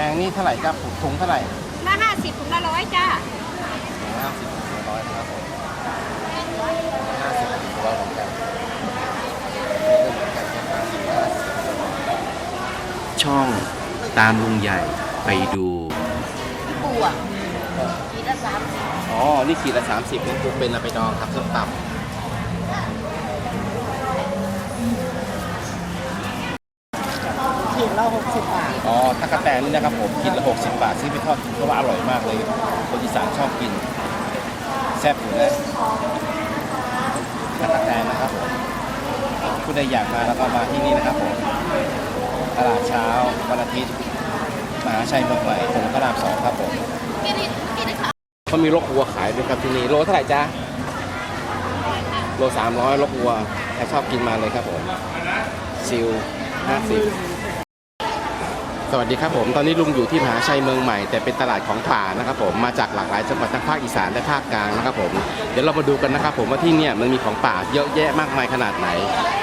มงนี่เท่าไหร่ครับถุงเท่าไหร่ละห้าสิบถุงละร้อยจ้าห้าสิบถึงร้อยนะครับผมห้าสิบถึงร้อยเหมือนกันนี่ก็เหมือนกันนะครับห้าสิบถึงร้อยช่องตามลุงใหญ่ไปดูพี่ปูอะขีดละสามสิบอ๋อ นี่ขีดละสามสิบนี่คือเป็นเอาไปดองครับส้มตำ ขีดละหกสิบบาทอ๋อตะกะแตนนี่นะครับผมขีดละหกสิบบาทซื้อไปทอดเพราะว่าอร่อยมากเลยคนอีสานชอบกินแซ่บอยู่นะตะกะแตนนะครับผมผู้ใดอยากมาแล้วก็มาที่นี่นะครับผมตลาดเช้าวันอาทิตย์มหาชัยเมืองใหม่ถนนพระรามสองครับผมเขามีลกวัวขายด้วยครับที่นี่โลเท่าไหร่จ๊ะโลสามร้อยลกวัวใครชอบกินมาเลยครับผมซิลห้าสิบ สวัสดีครับผมตอนนี้ลุงอยู่ที่มหาชัยเมืองใหม่แต่เป็นตลาดของป่านะครับผมมาจากหลากหลายจังหวัดทั้งภาคอีสานและภาคกลางนะครับผมเดี๋ยวเรามาดูกันนะครับผมว่าที่เนี่ยมันมีของป่าเยอะแยะมากมายขนาดไหน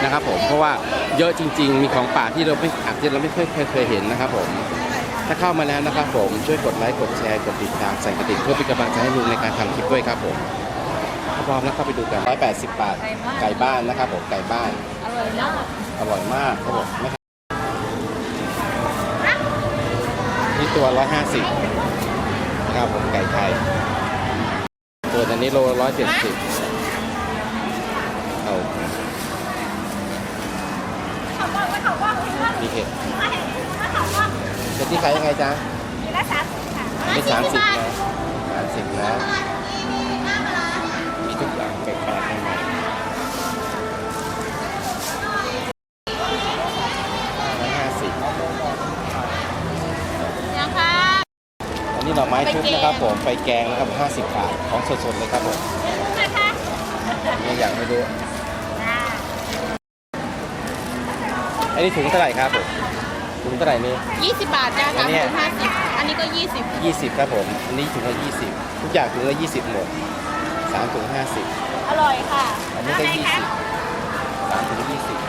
นะครับผมเพราะว่าเยอะจริง ๆ มีของป่าที่เราไม่อาจจะเราไม่เคยเคยเคยเห็นนะครับผมถ้าเข้ามาแล้วนะครับผมช่วยกดไลค์กดแชร์กดติดตามสั่นกระดิ่งเพื่อเป็นกำลังใจให้ลุงในการทำคลิปด้วยครับผมถ้าพร้อมแล้วเข้าไปดูกัน180บาทไก่บ้านนะครับผมไก่บ้านอร่อยมากอร่อยมากครับผมไม่ นี่ตัว 150นะครับผมไก่ไทยตัวอันนี้โล170เอาเขาบอกว่าเขาบอกว่าดีเห็ดว่าเขาบอกเห็ดที่ขายยังไงจ๊ะขีดละสามสิบค่ะไม่สามสิบนะสามสิบนะมีทุกอย่างแปลกๆ ชุบนะครับผมไปแกงนะครับห้าสิบบาทของสดๆเลยครับผมนะคะนี่อยากไม่รู้อันนี้ถุงเท่าไหร่ครับผมถุงเท่าไหร่นี่ยี่สิบบาทจ้าอัสานมเนี้ยถุงห้าสิบอันนี้ก็ยี่สิบยี่สิบครับผมอันนี้ถุงละยี่สิบทุกอย่างถุงละยี่สิบหมดสามถุงห้าสิบอร่อยค่ะอันนี้ก็ยี่สิบสามถุงยี่สิบ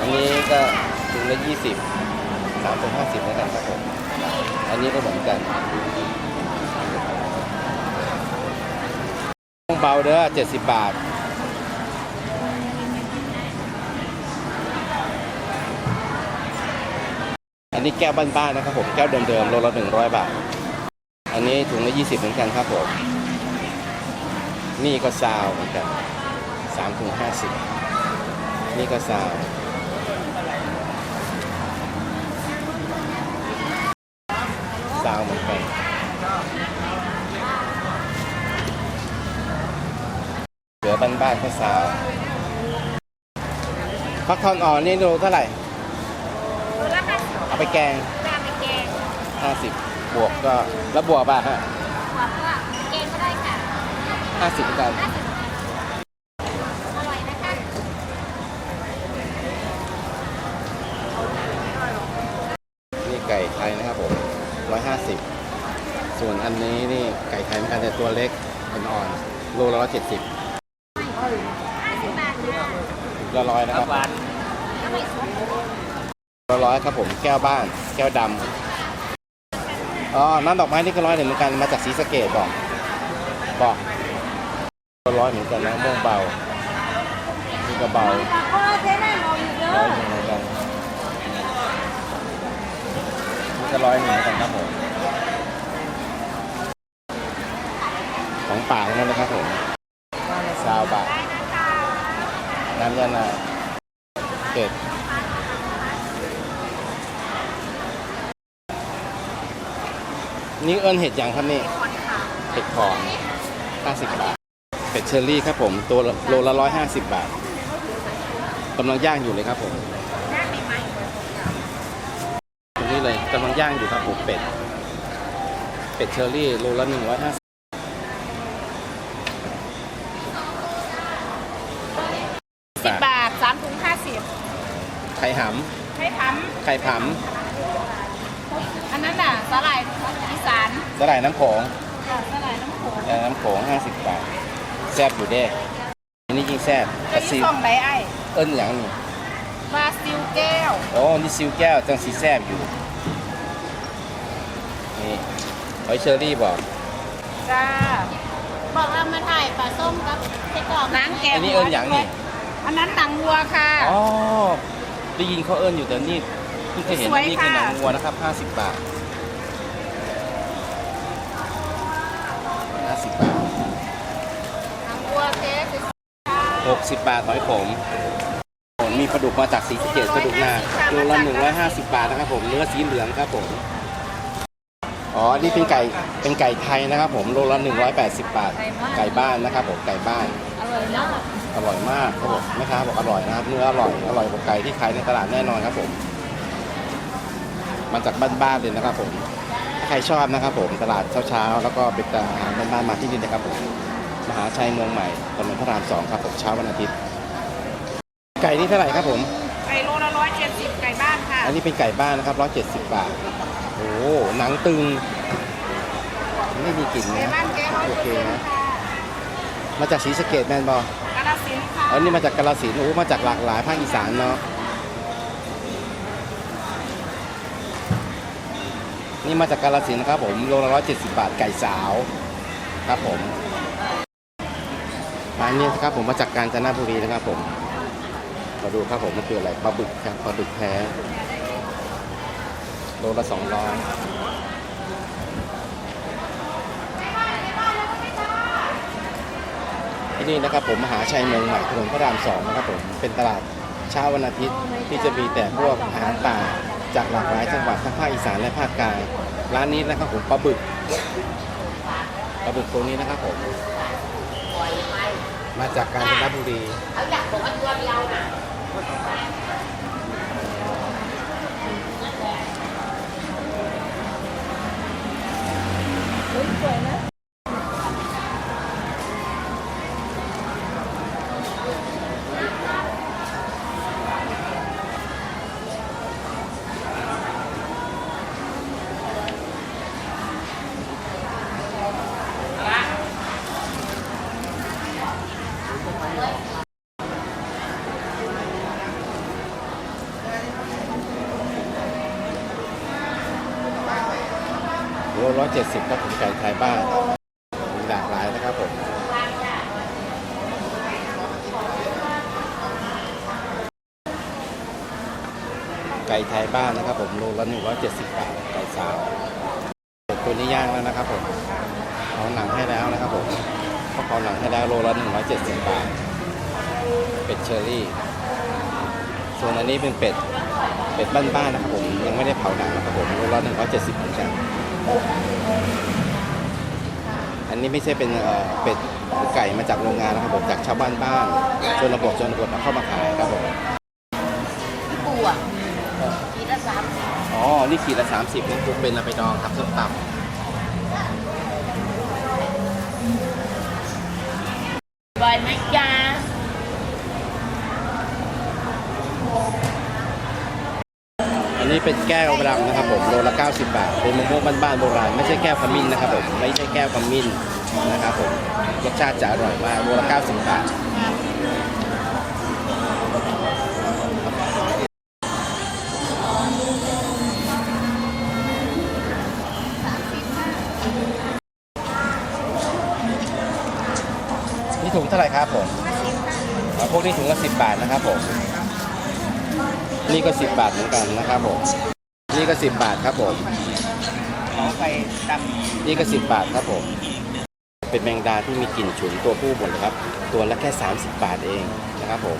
อันนี้ก็ถุงละยี่สิบสามถุงห้าสิบแล้วกันครับผม อันนี้ก็เหมือนกันเบาเด้อเจ็ดสิบบาทอันนี้แก้วบ้านๆนะครับผมแก้วเดิมๆโลละหนึ่งร้อยบาท อันนี้ถุงละยี่สิบเหมือนกันครับผมนี่ก็ซาวเหมือนกันสามถุงห้าสิบนี่ก็ซาว ซาวเหมือนกันเหลือบ้านๆก็ซาวฟักทองอ่อนนี่โลเท่าไหร่โลละห้าสิบเอาไปแกงจ้าไปแกง50บวกก็แล้วบวกป่ะฮะหัวก็แกงก็ได้ค่ะ50กันห้าสิบอร่อยนะคะนี่ไก่ไทยนะครับผม 150 ส่วนอันนี้นี่ไก่ไทยเหมือนกันแต่ตัวเล็กอ่อนๆโลละ170ห้าสิบบาทจ้าละร้อยนะครับแล้วไม่สุกละร้อยครับผมแก้วบ้าน แก้วดำอ๋อน้ำดอกไม้นี่ก็ร้อยหนึ่งเหมือนกันมาจากสีสะเกดบอกบอกละร้อยเหมือนกันนะม่วงเบานี่ก็เบาโอ้เจ๊แม่มองอยู่เยร้ออะยหนึ่งเหมือน ก็ร้อยหนึ่งเหมือนกันครับผมของป่าทั้งนั้นนะครับผมซาวบะน้ำยานาเผ็ดนี่เอิ้นเห็ดอย่างครับนี่เห็ดขอน50 บาทเห็ดเชอรี่ครับผม ตัวละโลละ150 บาทกำลังย่างอยู่เลยครับผม ตรงนี้เลย กำลังย่างอยู่ครับผมเป็ด เป็ดเชอรี่โลละ150สิบบาทสามถุงห้าสิบไข่หให้ทำไข่ผำอันนั้นน่ะสาหร่ายอีสานำสลายน้ำโขงสาหร่ายน้ำโขงเออน้ำโขง50บาท แซ่บอยู่เด้อันนี้ยิ่งแซ่บกจะระยี่ซิวส่องไดไอ้เอิ้นอย่างนี้บราซิลแก้ว โอ้นี่ซิวแก้วจังสีแซ่บอยู่ หอยเชอรี่บอกจ้าบอกว่ามาถ่ายปลาส้มกับไส้กรอกหนังแกะอันนี้เอิญอย่างนี่อันนั้นหนังวัวค่ะ อ๋อได้ยินเขาเอิญอยู่แต่นี่เพิ่งเคยเห็นสวยนี่คือค่ะ หนังวัวนะครับ 50 บาท 50 บาท หนังวัวเจ๊สวย60 บาทหอยขมผมมีปลาดุกมาจากสีสะเกตปลาดุกนาโลละ150 บาทนะครับผม เนื้อสีเหลืองครับผม อ๋อ นี่เป็นไก่ เป็นไก่ไทยนะครับผม โลละ180 บาท ไก่บ้านนะครับผม ไก่บ้าน อร่อยมากอร่อยมากครับผมแม่ค้าบอกอร่อยนะครับ เนื้ออร่อย อร่อยกว่าไก่ที่ขายในตลาดแน่นอนครับผม มาจากบ้านๆเลยนะครับผม ถ้าใครชอบนะครับผม ตลาดเช้าๆ แล้วก็เป็นตลาดอาหารบ้านๆมาที่นี่นะครับผม มหาชัยเมืองใหม่ถนนพระรามสองครับผม เช้าวันอาทิตย์ ไก่นี่เท่าไหร่ครับผม ไก่โลละร้อยเจ็ดสิบไก่บ้านค่ะ อันนี้เป็นไก่บ้านนะครับ170 บาท โอ้โหหนังตึง ไม่มีกลิ่นไก่นะบ้านเจ๊ร้อยโอเปอร์เคเซ็นต์นะค่ะมาจากศรีสะเกดแมนบอกาฬสินธุ์ค่ะอันนี้มาจากกาฬสินธุ์โอ้มาจากหลากหลายภาคอีสานเนาะนี่มาจากกาฬสินธุ์นะครับผมโลละร้อยเจ็ดสิบบาทไก่สาวครับผมอันนี้ครับผมมาจากกาญจนบุรีนะครับผมมาดูครับผมมันคืออะไรปลาบึกครับปลาบึกแท้ โลละสองร้อยที่นี่นะครับผมมหาชัยเมืองใหม่ถนนพระรามสองนะครับผมเป็นตลาดเช้าวันอาทิตย์ที่จะมีแต่พวกอาหารป่าจากหลากหลายจังหวัดทั้งภาคอีสานและภาคกลางร้านนี้นะครับผมปลาบึกปลาบึกตัวนี้นะครับผมมาจากกาญจนบุรีโล ร้อยเจ็ดสิบครับผม ไก่ไทยบ้านมีหลากหลายนะครับผมไก่ไทยบ้านนะครับผมโลละหนึ่งร้อยเจ็ดสิบบาทไก่สาวตัวนี้ย่างแล้วนะครับผมเอาหนังให้แล้วนะครับผมเขาเอาหนังให้แล้วโลละหนึ่งร้อยเจ็ดสิบบาท เป็ดเชอรี่ ส่วนอันนี้เป็นเป็ดเป็ดบ้านๆนะครับผมยังไม่ได้เผาหนังนะครับผมโลละหนึ่งร้อยเจ็ดสิบเหมือนกัน นนี้ไม่ใช่เป็นเอ่อเป็ดหรือไก่มาจากโรงงานนะครับผมจากชาวบ้านบ้านชนบทชนบทเอาเข้ามาขายครับผมพี่ปูอะกีละสามสิบอ๋อ นี่ขีดละ30นี่คือเป็นเอาไปดองครับส้มตบอยไหมจ้าำอันนี้ เป็นแก้วดำนะครับผมโลละ 90 บาท เป็นมะม่วงบ้านๆโบราณไม่ใช่แก้วขมิ้นนะครับผมไม่ใช่แก้วขมิ้นนะครับผมรสชาติจะอร่อยมากโลละ 90 บาทนี่ถุงเท่าไหร่ครับผมพวกนี้ถุงละสิบบาทนะครับผม นี่ก็สิบบาทเหมือนกันนะครับผม นี่ก็สิบบาทครับผมนี่ก็สิบบาทครับผม เป็นแมงดาที่มีกลิ่นฉุนตัวผู้หมดเลยครับ ตัวละแค่ 30 บาทเองนะครับผม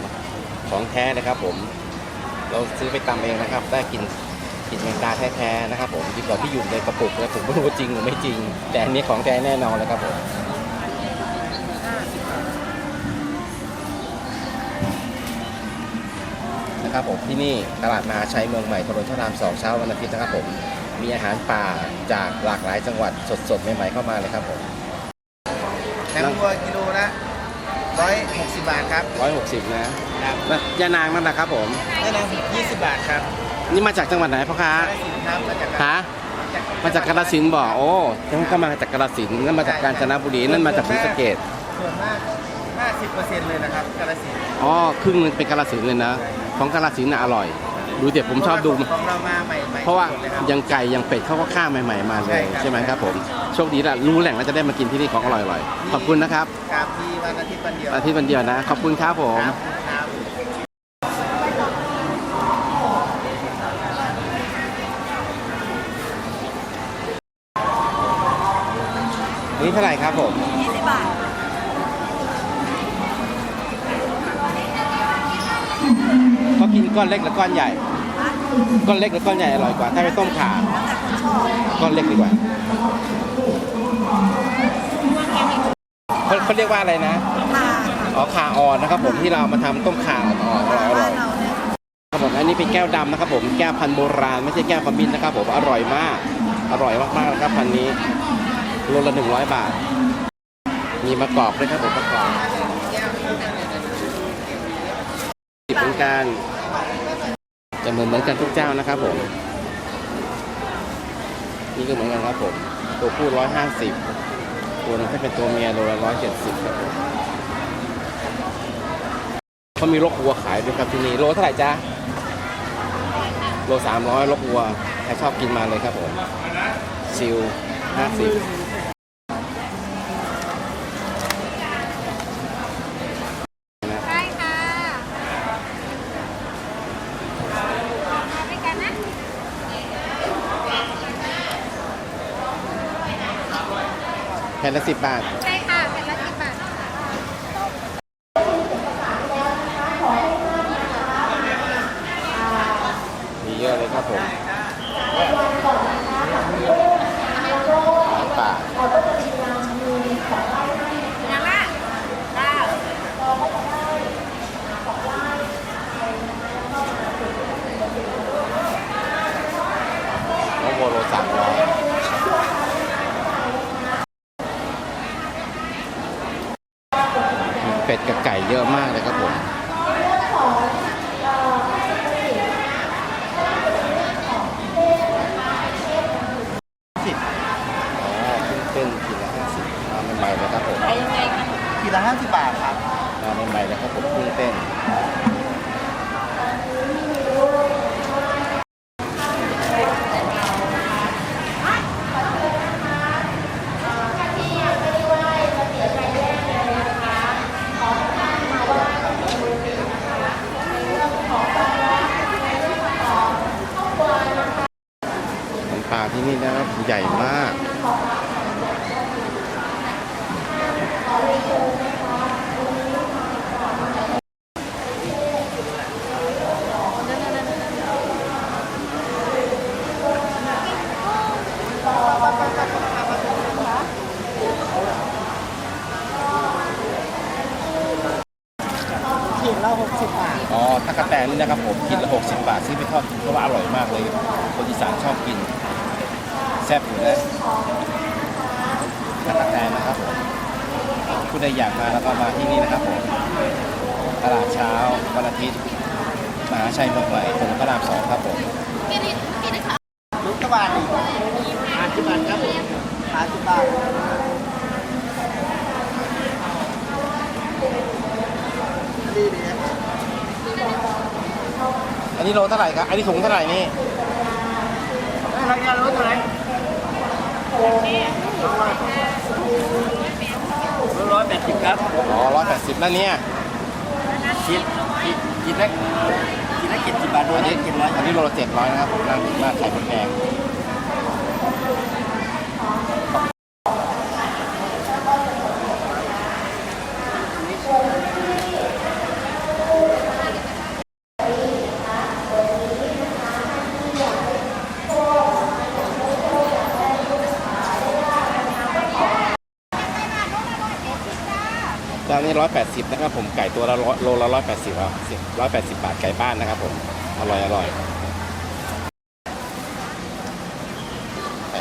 ของแท้นะครับผม เราซื้อไปตำเองนะครับ ได้กินกลิ่นแมงดาแท้ๆนะครับผมดีกว่าที่อยู่ในกระปุกแล้วผมไม่รู้ว่าจริงหรือไม่จริง แต่อันนี้ของแท้แน่นอนเลยครับผม นะครับผมที่นี่ตลาดมหาชัยเมืองใหม่ถนนพระรามสองเช้าวันอาทิตย์นะครับผมมีอาหารป่าจากหลากหลายจังหวัดสดๆใหม่ๆเข้ามาเลยครับผมำน้ำวัวกิโลละร้อยหกสิบบาทครับร้อยหกสิบนะครับแล้วยานางนั่นนะครับผมได้น้ำยี่สิบบาทครับนี่มาจากจังหวัดไหนพ่อค้าได้สินครับมาจากฮะมาจากกาฬสินธุ์บอกโอ้ทั้งก็มาจากกาฬสินธุ์นั่นมาจากกาญจนบุรีนั่นมาจากศรีสะเกดส่วนมากห้าสิบเปอร์เซ็นต์เลยนะครับกาลสินธุ์อ๋อครึ่งหนึงเป็นกาฬสินธุ์เลยนะ ของกาฬสินธุ์น่ะอร่อย ดูเดี๋ยวผมชอบดู ของเรามาใหม่ๆเพราะว่าหมดลยคบ ยังไก่ยังเป็ดเขาก็ฆ่าใหม่ ๆ มาเลใช่ยครับ ใช่ไหมครับผมโชคดีละรู้แหล่งแล้วจะได้มากินที่นี่ของอร่อยๆขอบคุณนะครับครับมีวันอาทิตย์วันเดียวอาทิตย์วันเดียวนะ ขอบคุณครับผม ครับครับ นี่เท่าไหร่ครับผม กินก้อนเล็กหรือก้อนใหญ่ ก้อนเล็กหรือก้อนใหญ่อร่อยกว่า ถ้าไปต้มข่าแล้วแต่คนชอบก้อนเล็กดีกว่าเขาเขาเรียกว่าอะไรนะค่ะอ๋อข่าอ่อนนะครับ ผมที่เราเอามาทำต้มข่าอ่อนๆอร่อยบ้านเราเนี่ยๆครับผมอันนี้เป็นแก้วดำนะครับ ผมแก้วพันธุ์โบราณไม่ใช่แก้วขมิ้นนะครับ ผมอร่อยมาก อร่อยมากๆนะครับพันธุ์นี้โลละหนึ่งร้อยบาท มีมะกอกด้วยครับผมมะกอกสิบ เหมือนกันจะเหมือนเหมือนกันทุกเจ้านะครับผม นี่ก็เหมือนกันครับผม ตัวผู้ร้อยห้าสิบตัวนึงถ้าเป็นตัวเมียโลละร้อยเจ็ดสิบครับผมเขามีลกวัวขายด้วยครับที่นี่โลเท่าไหร่จ๊ะโลสามร้อยลกวัวใครชอบกินมาเลยครับผมซิลห้าสิบ ใช่ค่ะมาด้วยกันนะ แผ่นละสิบบาทใช่ค่ะเป็นละสิบบาท มีเยอะเลยครับผมหลายป่า ยังละเก้า น้องโวโลสามร้อยมีเป็ ดกับไก่เยอะมากเลยครับผมสิบอ๋อขึ้นเต้นทีละห้าสิบมาใหม่ๆเลยครับผม ไปยังไงคะ ขีดละห้าสิบบาทครับ มาใหม่ๆเลยครับผมขึ้นเต้น น้ำปลาที่นี่นะครับใหญ่มาก ขีดละหกสิบบา ทอ๋อตะกะแตนนี่นะครับผมกินละ60 บาทซื้อไปทอดกินเพราะว่าอร่อยมากเลย คนอีสานชอบกิน แซ่บอยู่นะตะกะแตนนะครับผมผู้ใดอยากมาแล้วก็มาที่นี่นะครับผมตลาดเช้าวันอาทิตย์มหาชัยเมืองใหม่ถนนพระรามสองครับผมลูกกระบาดอีกห้าสิบบาทครับผมห้าสิบบาทดีดีนะ นนี้โลเท่าไหร่ครับ อันนี้ถุงเท่าไหร่นี่อะไรเนี่ยรู้เท่าไหร่ร้อยแปดสิบครับ อ๋อร้อยแปดสิบแล้วเนี่ยคิดคิดคิดละคิดละเจ็ดสิบบาทด้วยอันนี่นี้เจ็ดร้อยอันนี้โลละเจ็ดร้อยนะครับผมนั่งหน้าไข่มดแดง เจ้านี้ร้อยแปดสิบนะครับผมไก่ตัวละร้อยโลละร้อยแปดสิบอะร้อยแปดสิบบาทไก่บ้านนะครับผมอร่อยอร่อย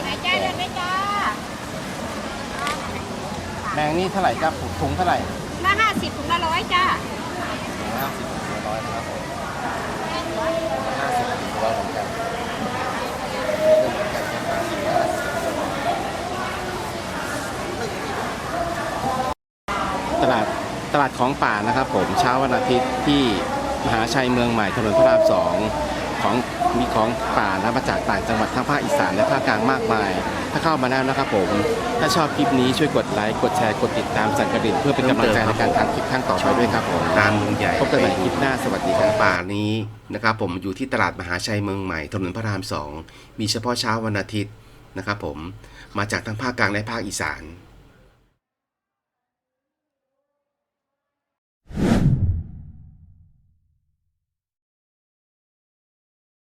ไหนจ้าเดินไหมจ้าแมงนี่เท่าไหร่ครับถุงเท่าไหร่มาห้าสิบถุงละร้อยจ้าห้าสิบถึงร้อยนะครับผมห้าสิบถึงร้อยเหมือนกันนี่ก็เหมือนกันห้าสิบห้าสิบตลาด ตลาดของป่านะครับผมเช้าวันอาทิตย์ที่มหาชัยเมืองใหม่ถนนพระรามสองของมีของป่านะมาจากต่างจังหวัดทั้งภาคอีสานและภาคกลางมากมาย ถ้าเข้ามาแล้วนะครับผม ถ้าชอบคลิปนี้ช่วยกดไลค์กดแชร์กดติดตามสั่นกระดิ่งเพื่อเป็นกำลังใจในการทำคลิปครั้งต่อไปด้วยครับผมร้านลุงใหญ่พบกันใหม่คลิปหน้าสวัสดีขคอรังบป่านี้นะครับผมอยู่ที่ตลาดมหาชัยเมืองใหม่ถนนพระรามสองมีเฉพาะเช้าวันอาทิตย์นะครับผมมาจากทั้งภาคกลางและภาคอีสาน